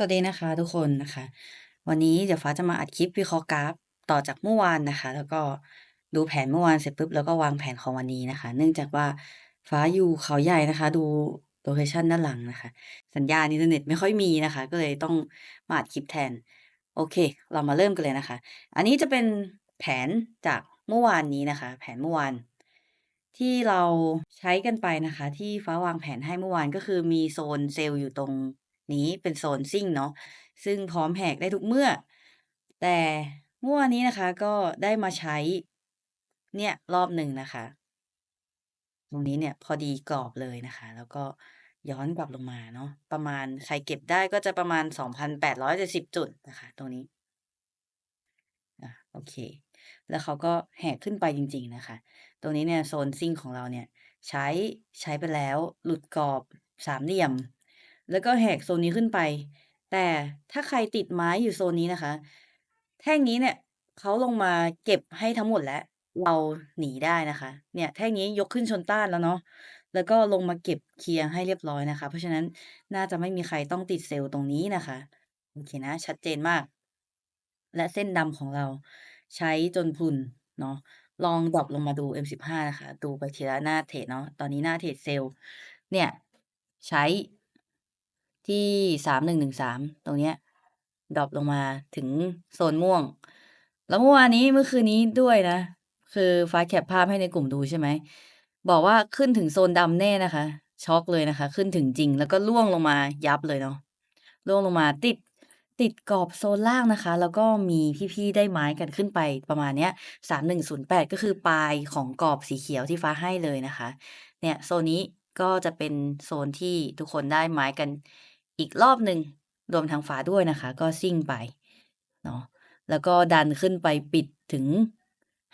สวัสดีนะคะทุกคนนะคะ วันนี้เดี๋ยวฟ้าจะมาอัดคลิปวิเคราะห์กราฟต่อจากเมื่อวานนะคะ แล้วก็ดูแผนเมื่อวานเสร็จปุ๊บแล้วก็วางแผนของวันนี้นะคะ เนื่องจากว่าฟ้าอยู่เขาใหญ่นะคะ ดูโลเคชันด้านหลังนะคะ สัญญาณอินเทอร์เน็ตไม่ค่อยมีนะคะ ก็เลยต้องมาอัดคลิปแทน โอเค เรามาเริ่มกันเลยนะคะ อันนี้จะเป็นแผนจากเมื่อวานนี้นะคะ แผนเมื่อวานที่เราใช้กันไปนะคะ ที่ฟ้าวางแผนให้เมื่อวานก็คือมีโซนเซลล์อยู่ตรง นี้เป็นโซนซิ่งเนาะซึ่งพร้อมแหกได้ทุกเมื่อ แต่เมื่อวานนี้นะคะก็ได้มาใช้เนี่ยรอบหนึ่งนะคะ ตรงนี้เนี่ยพอดีกรอบเลยนะคะ แล้วก็ย้อนกลับลงมาเนาะประมาณใครเก็บได้ก็จะประมาณ2,870จุดนะคะ ตรงนี้อะโอเค แล้วเขาก็แหกขึ้นไปจริง ๆนะคะ ตรงนี้เนี่ยโซนซิ่งของเราเนี่ย ใช้ใช้ไปแล้วหลุดกรอบสามเหลี่ยม แล้วก็แหกโซนนี้ขึ้นไป แต่ถ้าใครติดไม้อยู่โซนนี้นะคะ แท่งนี้เนี่ยเขาลงมาเก็บให้ทั้งหมดแล้ว เราหนีได้นะคะ เนี่ยแท่งนี้ยกขึ้นชนต้านแล้วเนาะแล้วก็ลงมาเก็บเคลียร์ให้เรียบร้อยนะคะ เพราะฉะนั้นน่าจะไม่มีใครต้องติดเซลล์ตรงนี้นะคะโอเคนะ ชัดเจนมาก และเส้นดำของเราใช้จนพรุนเนาะลองดรอปลงมาดู M15 นะคะ ดูไปทีละหน้าเทรดเนาะตอนนี้หน้าเทรดเซลล์เนี่ย ใช้ ที่3113ตรงเนี้ยดรอปลงมาถึงโซนม่วง แล้วเมื่อวานนี้เมื่อคืนนี้ด้วยนะ คือฟ้าแคปภาพให้ในกลุ่มดูใช่ไหม บอกว่าขึ้นถึงโซนดำแน่นะคะ ช็อกเลยนะคะ ขึ้นถึงจริงแล้วก็ล่วงลงมายับเลยเนาะล่วงลงมาติดติดกรอบโซนล่างนะคะ แล้วก็มีพี่ๆได้ไม้กันขึ้นไปประมาณเนี้ย3108ก็คือปลายของกรอบสีเขียวที่ฟ้าให้เลยนะคะ เนี่ยโซนนี้ก็จะเป็นโซนที่ทุกคนได้ไม้กัน อีกรอบหนึ่งรวมทางฟ้าด้วยนะคะ ก็ซิ่งไปเนาะแล้วก็ดันขึ้นไปปิดถึง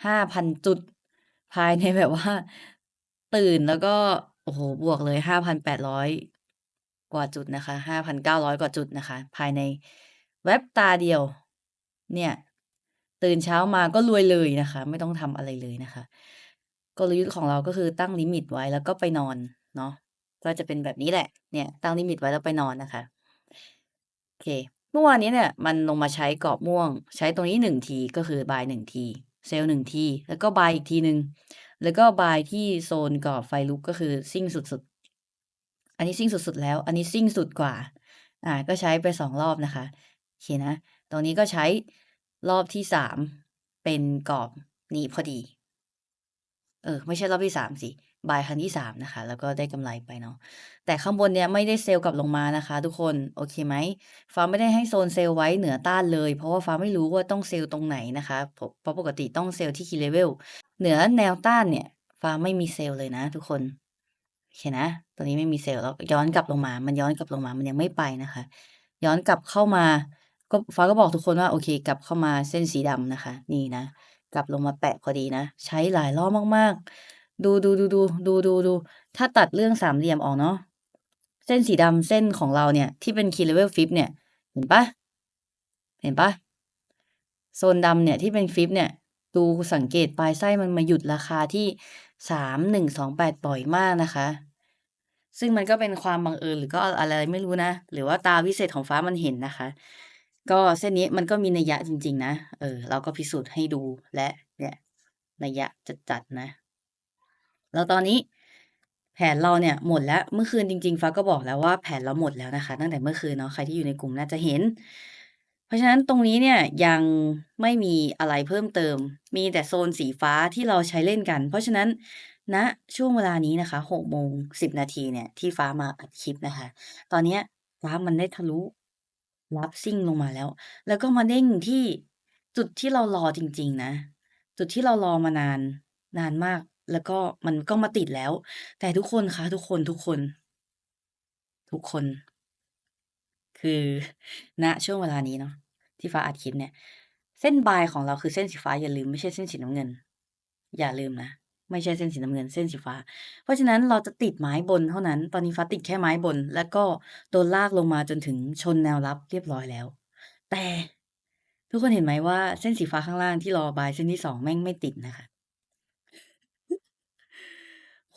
5,000จุด ภายในแบบว่า ตื่นแล้วก็ โอ้โห บวกเลย5,800กว่าจุดนะคะ5,900กว่าจุดนะคะ ภายในแวบตาเดียว เนี่ย ตื่นเช้ามาก็รวยเลยนะคะ ไม่ต้องทำอะไรเลยนะคะ กลยุทธ์ของเราก็คือตั้งลิมิตไว้แล้วก็ไปนอนเนาะ ก็จะเป็นแบบนี้แหละ เนี่ยตั้งลิมิตไว้แล้วไปนอนนะคะ โอเค เมื่อวานนี้เนี่ยมันลงมาใช้กรอบม่วง ใช้ตรงนี้1ทีก็คือบาย1ทีเซลล์1ที แล้วก็บายอีกทีหนึ่งแล้วก็บายที่โซนกรอบไฟลุกก็คือซิ่งสุดๆ อันนี้ซิ่งสุดๆแล้ว อันนี้ซิ่งสุดกว่า อ่า ก็ใช้ไป2รอบนะคะโอเคนะ ตรงนี้ก็ใช้รอบที่3เป็นกรอบนี้พอดี เออ ไม่ใช่รอบที่3สิ บายครั้งที่3นะคะ แล้วก็ได้กำไรไปเนาะแต่ข้างบนเนี่ยไม่ได้เซลล์กลับลงมานะคะ ทุกคนโอเคไหมฟ้าไม่ได้ให้โซนเซลล์ไว้เหนือต้านเลย เพราะว่าฟ้าไม่รู้ว่าต้องเซลล์ตรงไหนนะคะเพราะปกติต้องเซลล์ที่ Key Level เหนือแนวต้านเนี่ยฟ้าไม่มีเซลล์เลยนะ ทุกคนโอเคนะตอนนี้ไม่มีเซลล์แล้วย้อนกลับลงมา มันย้อนกลับลงมามันยังไม่ไปนะคะ ย้อนกลับเข้ามาก็ฟ้าก็บอกทุกคนว่าโอเค กลับเข้ามาเส้นสีดำนะคะ นี่นะกลับลงมาแปะพอดีนะ ใช้หลายรอบมากๆ ดูดูดูดูดูดูดู ถ้าตัดเรื่องสามเหลี่ยมออกเนาะ เส้นสีดำเส้นของเราเนี่ย ที่เป็น Key Level Fib เนี่ย เห็นปล่าเห็นปล่าโซนดำเนี่ยที่เป็น Fib เนี่ย ดูสังเกตปลายไส้มันมาหยุดราคาที่3128บ่อยมากนะคะ ซึ่งมันก็เป็นความบังเอิญหรือก็อะไรไม่รู้นะ หรือว่าตาวิเศษของฟ้ามันเห็นนะคะ ก็เส้นนี้มันก็มีนัยยะจริง ๆ นะ เออ เราก็พิสูจน์ให้ดูและเนี่ยนัยยะจัดๆนะ แล้วตอนนี้แผนเราเนี่ยหมดแล้วเมื่อคืนจริง ๆ ฟ้าก็บอกแล้วว่าแผนเราหมดแล้วนะคะ ตั้งแต่เมื่อคืนเนาะใครที่อยู่ในกลุ่มน่าจะเห็น เพราะฉะนั้นตรงนี้เนี่ยยังไม่มีอะไรเพิ่มเติม มีแต่โซนสีฟ้าที่เราใช้เล่นกัน เพราะฉะนั้นณช่วงเวลานี้นะคะ6โมง10นาทีเนี่ยที่ฟ้ามาอัดคลิปนะคะ ตอนเนี้ยกรามันได้ทะลุรับซิ่งลงมาแล้ว แล้วก็มาเด้งที่จุดที่เรารอจริง ๆ นะ จุดที่เรารอมานานนานมาก แล้วก็มันก็มาติดแล้ว แต่ทุกคนคะทุกคนทุกคน ทุกคน คือณช่วงเวลานี้เนาะที่ฟ้าอัดคลิปเนี่ย เส้นบายของเราคือเส้นสีฟ้าอย่าลืมไม่ใช่เส้นสีน้ำเงิน อย่าลืมนะไม่ใช่เส้นสีน้ำเงินเส้นสีฟ้า เพราะฉะนั้นเราจะติดไม้บนเท่านั้น ตอนนี้ฟ้าติดแค่ไม้บน แล้วก็โดนลากลงมาจนถึงชนแนวรับเรียบร้อยแล้ว แต่ทุกคนเห็นไหมว่าเส้นสีฟ้าข้างล่างที่รอบายเส้นที่2แม่งไม่ติดนะคะ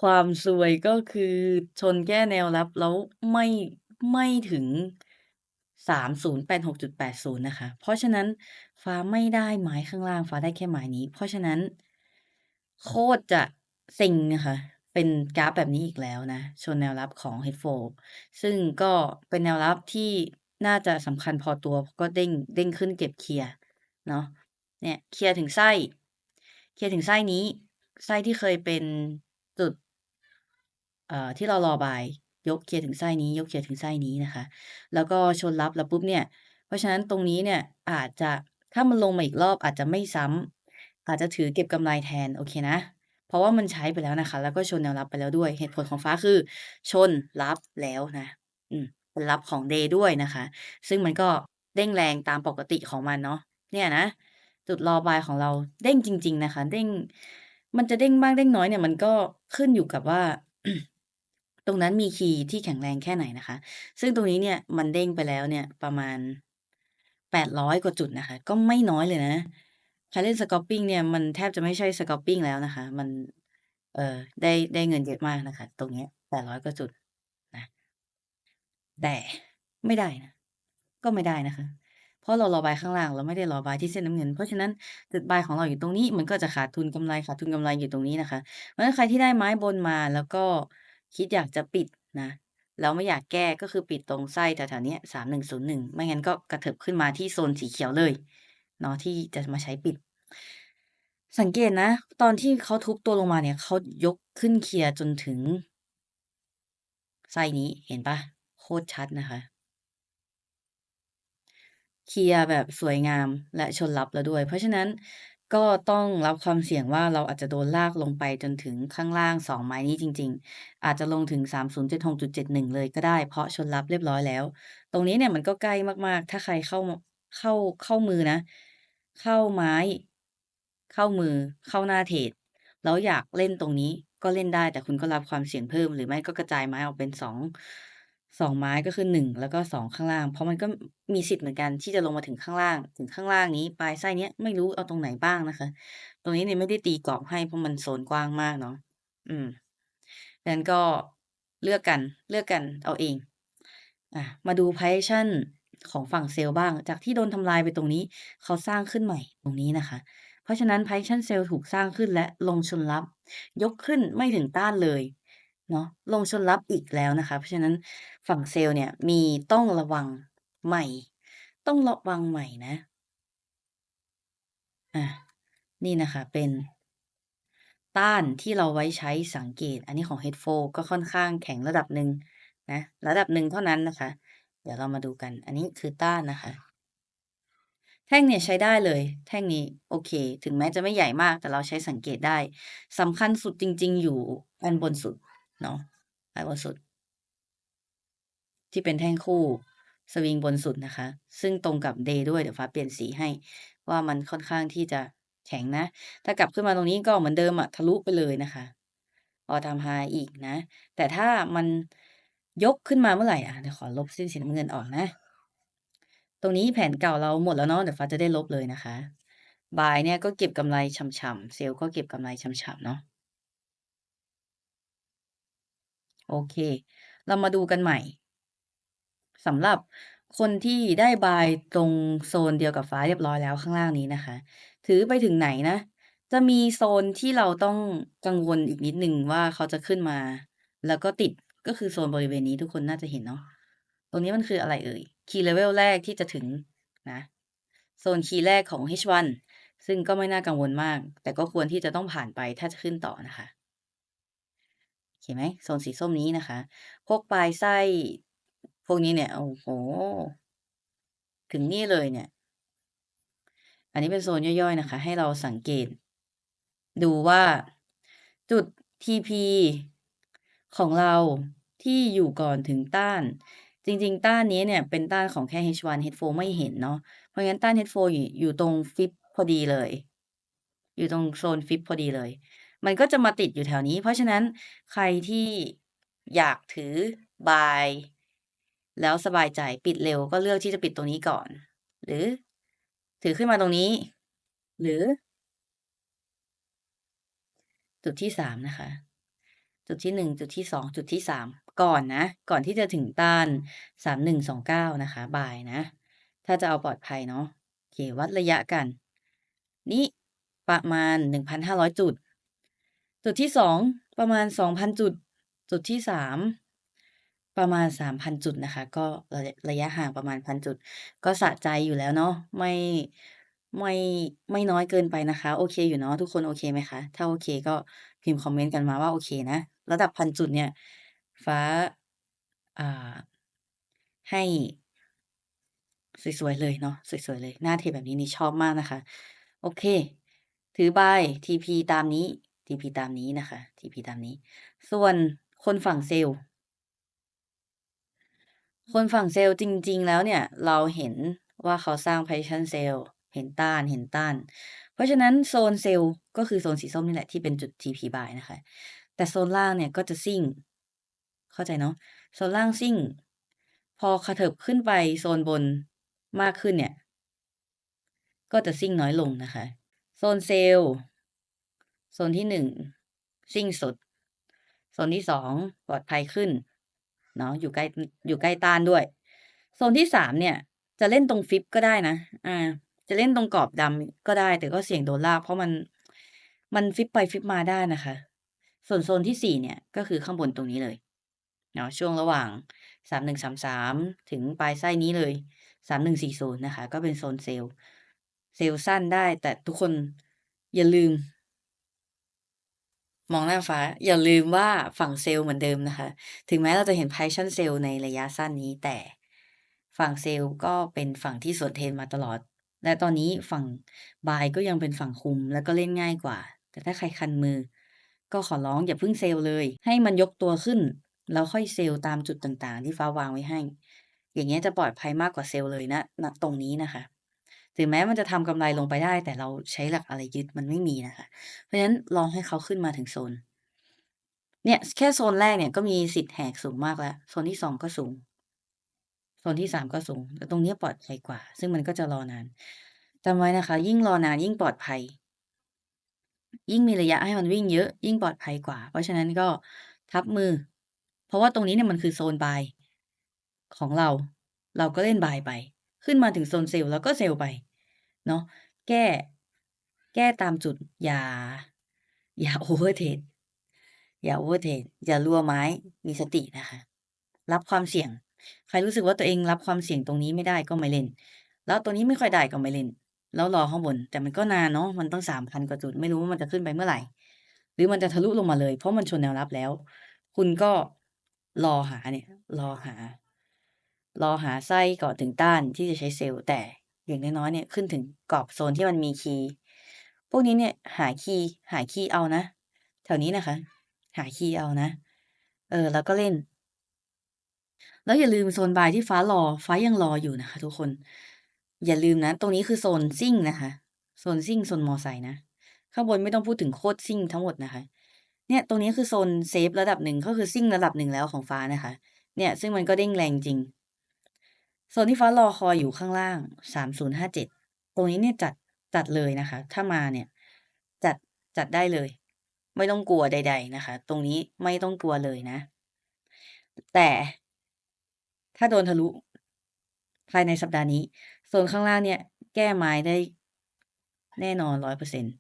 ความซวย ก็คือชนแก้แนวรับ แล้วไม่ ไม่ถึง 3086.80 นะคะ เพราะฉะนั้นฟ้าไม่ได้ไม้ข้างล่าง ฟ้าได้แค่ไม้นี้ เพราะฉะนั้น โคตรจะเซ็งนะคะ เป็นกราฟแบบนี้อีกแล้วนะ ชนแนวรับของ H4 ซึ่งก็เป็นแนวรับที่น่าจะสำคัญพอตัวก็เด้งเด้งขึ้นเก็บเคลียร์เนาะเนี่ยเคลียร์ถึงไส้ เคลียร์ถึงไส้นี้ ไส้ที่เคยเป็นจุด เอ่อที่เรารอบายยกเคลียร์ถึงไส้นี้ ยกเคลียร์ถึงไส้นี้นะคะ แล้วก็ชนรับแล้วปุ๊บเนี่ย เพราะฉะนั้นตรงนี้เนี่ยอาจจะถ้ามันลงมาอีกรอบอาจจะไม่ซ้ำอาจจะถือเก็บกำไรแทนโอเคนะ เพราะว่ามันใช้ไปแล้วนะคะ แล้วก็ชนแนวรับไปแล้วด้วย เหตุผลของฟ้าคือ ชนรับแล้วนะ อืมเป็นรับของเดย์ด้วยนะคะ ซึ่งมันก็เด้งแรงตามปกติของมันเนาะเนี่ยนะจุดรอบายของเราเด้งจริง ๆ นะคะ เด้ง มันจะเด้งมากเด้งน้อยเนี่ย มันก็ขึ้นอยู่กับว่า ตรงนั้นมีคีย์ที่แข็งแรงแค่ไหนนะคะ ซึ่งตรงนี้เนี่ยมันเด้งไปแล้วเนี่ยประมาณ 800 กว่าจุดนะคะ ก็ไม่น้อยเลยนะใครเล่น Scalping เนี่ยมันแทบจะไม่ใช่ Scalping แล้วนะคะ มันเออได้ได้เงินเยอะมากนะคะ ตรงนี้800 กว่าจุดนะ แต่ไม่ได้นะ ก็ไม่ได้นะคะ เพราะเรารอบายข้างล่างเราไม่ได้รอบายที่เส้นน้ำเงิน เพราะฉะนั้นจุดบายของเราอยู่ตรงนี้ มันก็จะขาดทุนกำไรขาดทุนกำไรอยู่ตรงนี้นะคะเพราะฉะนั้นใครที่ได้ไม้บนมาแล้วก็ คิดอยากจะปิดนะ แล้วไม่อยากแก้ก็คือปิดตรงไส้แถวๆนี้ย3101ไม่งั้นก็กระเถิบขึ้นมาที่โซนสีเขียวเลยเนาะที่จะมาใช้ปิด สังเกตนะ ตอนที่เขาทุบตัวลงมาเนี่ยเขายกขึ้นเคลียร์จนถึงไส้นี้เห็นปล่า?โคตรชัดนะคะเคลียร์แบบสวยงามและชนรับแล้วด้วย เพราะฉะนั้น ก็ต้องรับความเสี่ยงว่า เราอาจจะโดนลากลงไปจนถึงข้างล่าง 2 ไม้นี้จริง ๆ อาจจะลงถึง 3076.71 เลยก็ได้ เพราะชนรับเรียบร้อยแล้ว ตรงนี้เนี่ยมันก็ใกล้มาก ๆ ถ้าใครเข้า เข้า เข้ามือนะ เข้าไม้ เข้ามือ เข้าหน้าเทรด แล้วอยากเล่นตรงนี้ก็เล่นได้ แต่คุณก็รับความเสี่ยงเพิ่ม หรือไม่ก็กระจายไม้ออกเป็น 2 2 ไม้ ก็คือ 1 แล้วก็ 2 ข้างล่าง เพราะมันก็มีสิทธิ์เหมือนกันที่จะลงมาถึงข้างล่าง ถึงข้างล่างนี้ ปลายไส้เนี้ยไม่รู้เอาตรงไหนบ้างนะคะ ตรงนี้เนี่ยไม่ได้ตีกรอบให้ เพราะมันโซนกว้างมากเนาะ อืมดังนั้นก็เลือกกัน เลือกกันเอาเอง อ่ามาดู Price Action ของฝั่งเซลล์บ้าง จากที่โดนทำลายไปตรงนี้ เขาสร้างขึ้นใหม่ตรงนี้นะคะ เพราะฉะนั้น Price Action Sell ถูกสร้างขึ้นและลงชนรับ ยกขึ้นไม่ถึงต้านเลย เนาะลงชนรับอีกแล้วนะคะ เพราะฉะนั้นฝั่งเซลล์เนี่ยมีต้องระวังใหม่ ต้องระวังใหม่นะอานี่นะคะเป็นต้านที่เราไว้ใช้สังเกต อันนี้ของ H4 ก็ค่อนข้างแข็งระดับหนึ่งนะระดับหนึ่งเท่านั้นนะคะ เดี๋ยวเรามาดูกัน อันนี้คือต้านนะคะ แท่งเนี่ยใช้ได้เลย แท่งนี้โอเค ถึงแม้จะไม่ใหญ่มากแต่เราใช้สังเกตได้สำคัญสุดจริง ๆ อยู่อันบนสุด เนาะอันบนสุด ที่เป็นแท่งคู่สวิงบนสุดนะคะ ซึ่งตรงกับ Day ด้วย เดี๋ยวฟ้าเปลี่ยนสีให้ ว่ามันค่อนข้างที่จะแข็งนะ ถ้ากลับขึ้นมาตรงนี้ก็เหมือนเดิมอะทะลุไปเลยนะคะ All Time High อีกนะ แต่ถ้ามันยกขึ้นมาเมื่อไหร่อ่าเดี๋ยวขอลบเส้นสีน้ำเงินออกนะ ตรงนี้แผนเก่าเราหมดแล้วเนาะเดี๋ยวฟ้าจะได้ลบเลยนะคะ Buy เนี่ยก็เก็บกำไรฉ่ำๆ Sell ก็เก็บกำไรฉ่ำๆเนาะ โอเค เรามาดูกันใหม่สำหรับคนที่ได้ Buy ตรงโซนเดียวกับฟ้าเรียบร้อยแล้วข้างล่างนี้นะคะ ถือไปถึงไหนนะ จะมีโซนที่เราต้องกังวลอีกนิดหนึ่งว่าเขาจะขึ้นมา แล้วก็ติดก็คือโซนบริเวณนี้ทุกคนน่าจะเห็นเนาะตรงนี้มันคืออะไรเอ่ย Key Level แรกที่จะถึงนะโซนคีย์แรกของ H1 ซึ่งก็ไม่น่ากังวลมาก แต่ก็ควรที่จะต้องผ่านไปถ้าจะขึ้นต่อนะคะ เห็นไหมโซนสีส้มนี้นะคะ พวกปลายไส้ พวกนี้เนี่ย โอ้โฮถึงนี่เลยเนี่ย อันนี้เป็นโซนย่อยๆนะคะ ให้เราสังเกต ดูว่าจุด TP ของเราที่อยู่ก่อนถึงต้าน จริง ๆ ต้านนี้เนี่ย เป็นต้านของแค่ H1 H4 ไม่เห็นเนาะ เพราะงั้นต้าน H4 อยู่อยู่ตรง Fib พอดีเลย อยู่ตรงโซน Fib พอดีเลย มันก็จะมาติดอยู่แถวนี้ เพราะฉะนั้นใครที่อยากถือ Buy แล้วสบายใจปิดเร็วก็เลือกที่จะปิดตรงนี้ก่อน หรือ ถือขึ้นมาตรงนี้ หรือ จุดที่3นะคะ จุดที่1จุดที่2จุดที่3ก่อนนะ ก่อนที่จะถึงต้าน3129นะคะบายนะ ถ้าจะเอาปลอดภัยเนาะโอเควัดระยะกัน นี้ประมาณ1,500จุด จุดที่2ประมาณ2,000จุด จุดที่3ประมาณ3,000จุดนะคะ ก็ระยะห่างประมาณ1,000จุด ก็สะใจอยู่แล้วเนาะไม่ไม่ไม่น้อยเกินไปนะคะ โอเคอยู่เนาะทุกคนโอเคไหมคะ?ถ้าโอเคก็พิมพ์คอมเมนต์กันมาว่าโอเคนะระดับ1,000จุดเนี่ยฟ้าอ่าให้สวยๆเลยเนาะสวยๆเลย หน้าเทแบบนี้นี่ชอบมากนะคะ โอเค ถือบาย TP ตามนี้ TP ตามนี้นะคะ TP ตามนี้ ส่วนคนฝั่งเซลล์ คนฝั่งเซลล์จริง ๆ แล้วเนี่ย เราเห็นว่าเขาสร้าง Position Sell เห็นต้านเห็นต้าน เพราะฉะนั้นโซนเซลล์ก็คือโซนสีส้มนี่แหละที่เป็นจุด TP buy นะคะ แต่โซนล่างเนี่ยก็จะซิ่ง เข้าใจเนาะ โซนล่างซิ่ง พอกระเถิบขึ้นไปโซนบนมากขึ้นเนี่ย ก็จะซิ่งน้อยลงนะคะ โซนเซลล์ โซนที่1ซิ่งสุด โซนที่2ปลอดภัยขึ้นเนาะอยู่ใกล้อยู่ใกล้ต้านด้วย โซนที่3เนี่ย จะเล่นตรงฟิบก็ได้นะ อ่า จะเล่นตรงกรอบดำก็ได้ แต่ก็เสี่ยงโดนลากเพราะมันมันฟิบไปฟิบมาได้นะคะ ส่วนโซนที่4เนี่ยก็คือข้างบนตรงนี้เลยเนาะช่วงระหว่าง3133ถึงปลายไส้นี้เลย3140นะคะ ก็เป็นโซนเซลล์เซลล์สั้นได้ แต่ทุกคนอย่าลืม มองหน้าฟ้า อย่าลืมว่าฝั่งเซลล์เหมือนเดิมนะคะ ถึงแม้เราจะเห็น Position Sell ในระยะสั้นนี้ แต่ฝั่งเซลล์ก็เป็นฝั่งที่สวนเทนมาตลอด และตอนนี้ฝั่งบายก็ยังเป็นฝั่งคุมแล้วก็เล่นง่ายกว่า แต่ถ้าใครคันมือ ก็ขอร้องอย่าพิ่งเซลล์เลย ให้มันยกตัวขึ้น แล้วค่อยเซลล์ตามจุดต่างๆ ที่ฟ้าวางไว้ให้ อย่างเงี้ยจะปลอดภัยมากกว่าเซลล์เลยณณตรงนี้นะคะ ถึงแม้มันจะทำกำไรลงไปได้ แต่เราใช้หลักอะไรยึดมันไม่มีนะคะ เพราะฉะนั้นรองให้เขาขึ้นมาถึงโซน เนี่ยแค่โซนแรกเนี่ยก็มีสิทธิ์แหกสูงมากแล้ว โซนที่2ก็สูง โซนที่3ก็สูง แต่ตรงนี้ปลอดภัยกว่า ซึ่งมันก็จะรอนานจำไว้นะคะ ยิ่งรอนานยิ่งปลอดภัย ยิ่งมีระยะให้มันวิ่งเยอะ ยิ่งปลอดภัยกว่า เพราะฉะนั้นก็ทับมือ เพราะว่าตรงนี้เนี่ยมันคือโซนบายของเรา เราก็เล่นบายไป ขึ้นมาถึงโซนเซลล์เราก็เซลล์ไป เนาะแก้ แก้ตามจุด อย่า อย่าโอเวอร์เทรดอย่าโอเวอร์เทรดอย่ารั่วไม้มีสตินะคะ รับความเสี่ยง ใครรู้สึกว่าตัวเองรับความเสี่ยงตรงนี้ไม่ได้ก็ไม่เล่น แล้วตัวนี้ไม่ค่อยได้ก็ไม่เล่น แล้วรอข้างบน แต่มันก็นานเนาะมันตั้ง3,000กว่าจุด ไม่รู้ว่ามันจะขึ้นไปเมื่อไหร่ หรือมันจะทะลุลงมาเลย เพราะมันชนแนวรับแล้ว คุณก็รอหาเนี่ย รอหารอหาไส้ก่อนถึงต้านที่จะใช้เซลล์แต่ อย่างน้อยๆเนี่ยขึ้นถึงกรอบโซนที่มันมีคีย์พวกนี้เนี่ยหาคีย์หาคีย์เอานะ แถวนี้นะคะ หาคีย์เอานะ เออ แล้วก็เล่น แล้วอย่าลืมโซนบายที่ฟ้ารอ ฟ้ายังรออยู่นะคะ ทุกคน อย่าลืมนะ ตรงนี้คือโซนซิ่งนะคะ โซนซิ่งโซนมอไซค์นะ ข้างบนไม่ต้องพูดถึงโคตรซิ่งทั้งหมดนะคะ เนี่ย ตรงนี้คือโซนเซฟระดับหนึ่งก็คือซิ่งระดับหนึ่งแล้วของฟ้านะคะ เนี่ย ซึ่งมันก็เด้งแรงจริง โซนที่ฟ้ารอคอยอยู่ข้างล่าง 3057 ตรงนี้เนี่ยจัดจัดเลยนะคะ ถ้ามาเนี่ยจัดจัดได้เลย ไม่ต้องกลัวใด ๆนะคะ ตรงนี้ไม่ต้องกลัวเลยนะ แต่ถ้าโดนทะลุภายในสัปดาห์นี้ โซนข้างล่างเนี่ย แก้ไม้ได้แน่นอน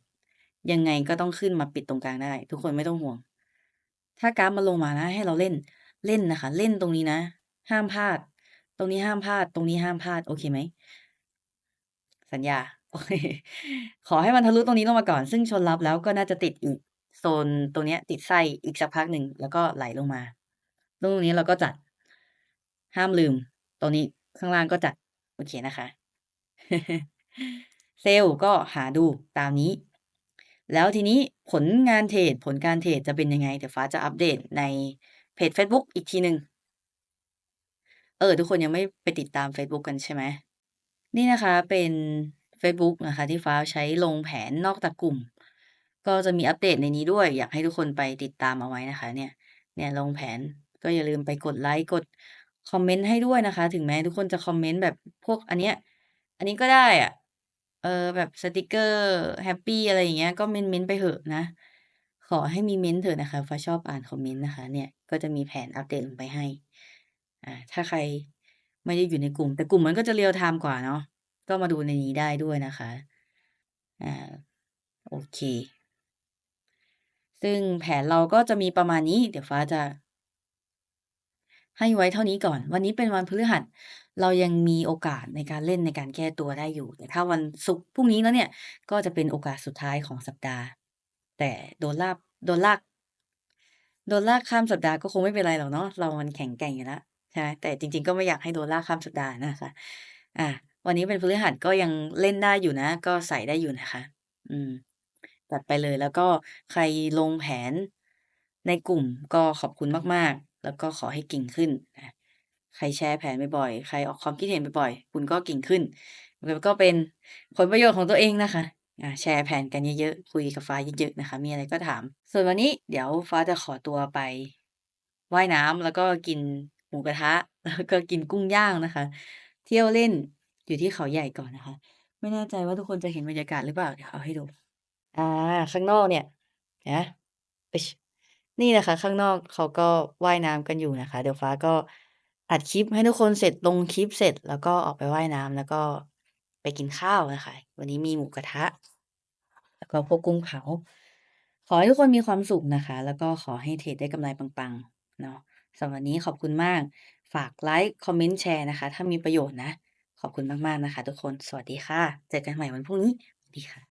100%ยังไงก็ต้องขึ้นมาปิดตรงกลางได้ ทุกคนไม่ต้องห่วง ถ้ากราฟมันลงมานะ ให้เราเล่นเล่นนะคะ เล่นตรงนี้นะ ห้ามพลาด ตรงนี้ห้ามพลาด ตรงนี้ห้ามพลาด โอเคไหม?สัญญา โอเค ขอให้มันทะลุตรงนี้ลงมาก่อน ซึ่งชนรับแล้วก็น่าจะติดอีกโซนตรงนี้ติดไส้อีกสักพักหนึ่ง แล้วก็ไหลลงมา ตรงนี้เราก็จัด ห้ามลืม ตรงนี้ข้างล่างก็จัด โอเคนะคะ เซลล์ก็หาดูตามนี้ แล้วทีนี้ผลงานเทรดผลการเทรดจะเป็นยังไง เดี๋ยวฟ้าจะอัปเดตในเพจเฟซบุ๊กอีกทีหนึ่ง เออ ทุกคนยังไม่ไปติดตามเฟซบุ๊กกันใช่ไหม?นี่นะคะเป็นเฟซบุ๊กนะคะ ที่ฟ้าใช้ลงแผนนอกจากลุ่ม ก็จะมีอัปเดตในนี้ด้วย อยากให้ทุกคนไปติดตามเอาไว้นะคะ เนี่ย เนี่ยลงแผนก็อย่าลืมไปกดไลก์กดคอมเมนต์ให้ด้วยนะคะ ถึงแม้ทุกคนจะคอมเมนต์แบบพวกอันเนี้ย อันนี้ก็ได้อะเออแบบสติกเกอร์แฮปปี้อะไรอย่างเงี้ยก็เม้นต์ๆไปเหอะนะ ขอให้มีเม้นต์เถอะนะคะฟ้าชอบอ่านคอมเมนต์นะคะ เนี่ยก็จะมีแผนอัปเดตลงไปให้ อ่า ถ้าใครไม่ได้อยู่ในกลุ่ม แต่กลุ่มมันก็จะ real time กว่าเนาะ ก็มาดูในนี้ได้ด้วยนะคะ อ่า โอเค ซึ่งแผนเราก็จะมีประมาณนี้ เดี๋ยวฟ้าจะให้ไว้เท่านี้ก่อน วันนี้เป็นวันพฤหัส เรายังมีโอกาสในการเล่นในการแก้ตัวได้อยู่ แต่ถ้าวันศุกร์พรุ่งนี้แล้วเนี่ย ก็จะเป็นโอกาสสุดท้ายของสัปดาห์ แต่โดนลากโดนลาก โดนลากข้ามสัปดาห์ก็คงไม่เป็นไรหรอกเนาะ เรามันแข็งแกร่งอยู่แล้ว ใช่ไหมแต่จริง ๆ ก็ไม่อยากให้โดนลากข้ามสัปดาห์นะคะ อ่าวันนี้เป็นพฤหัสก็ยังเล่นได้อยู่นะ ก็ใส่ได้อยู่นะคะ อืมจัดไปเลยแล้วก็ใครลงแผนในกลุ่มก็ขอบคุณมากๆ แล้วก็ขอให้เก่งขึ้นนะใครแชร์แผนบ่อยๆใครออกความคิดเห็นบ่อยๆคุณก็เก่งขึ้นแล้วก็เป็นผลประโยชน์ของตัวเองนะคะอ่าแชร์แผนกันเยอะๆ คุยกับฟ้าเยอะๆนะคะ มีอะไรก็ถาม ส่วนวันนี้เดี๋ยวฟ้าจะขอตัวไปว่ายน้ำแล้วก็กิน หมูกระทะแล้วก็กินกุ้งย่างนะคะ เที่ยวเล่นอยู่ที่เขาใหญ่ก่อนนะคะ ไม่แน่ใจว่าทุกคนจะเห็นบรรยากาศหรือเปล่าเดี๋ยวเอาให้ดู อ่า ข้างนอกเนี่ยนไหมอึชนี่นะคะ ข้างนอกเขาก็ว่ายน้ำกันอยู่นะคะ เดี๋ยวฟ้าก็อัดคลิปให้ทุกคนเสร็จลงคลิปเสร็จ แล้วก็ออกไปว่ายน้ำแล้วก็ไปกินข้าวนะคะ วันนี้มีหมูกระทะ แล้วก็พวกกุ้งเผา ขอให้ทุกคนมีความสุขนะคะ แล้วก็ขอให้เทรดได้กำไรปังๆ เนาะ สำหรับวันนี้ขอบคุณมาก ฝากไลค์ คอมเมนต์แชร์นะคะ ถ้ามีประโยชน์นะ ขอบคุณมาก ๆ นะคะทุกคน สวัสดีค่ะ เจอกันใหม่วันพรุ่งนี้ สวัสดีค่ะ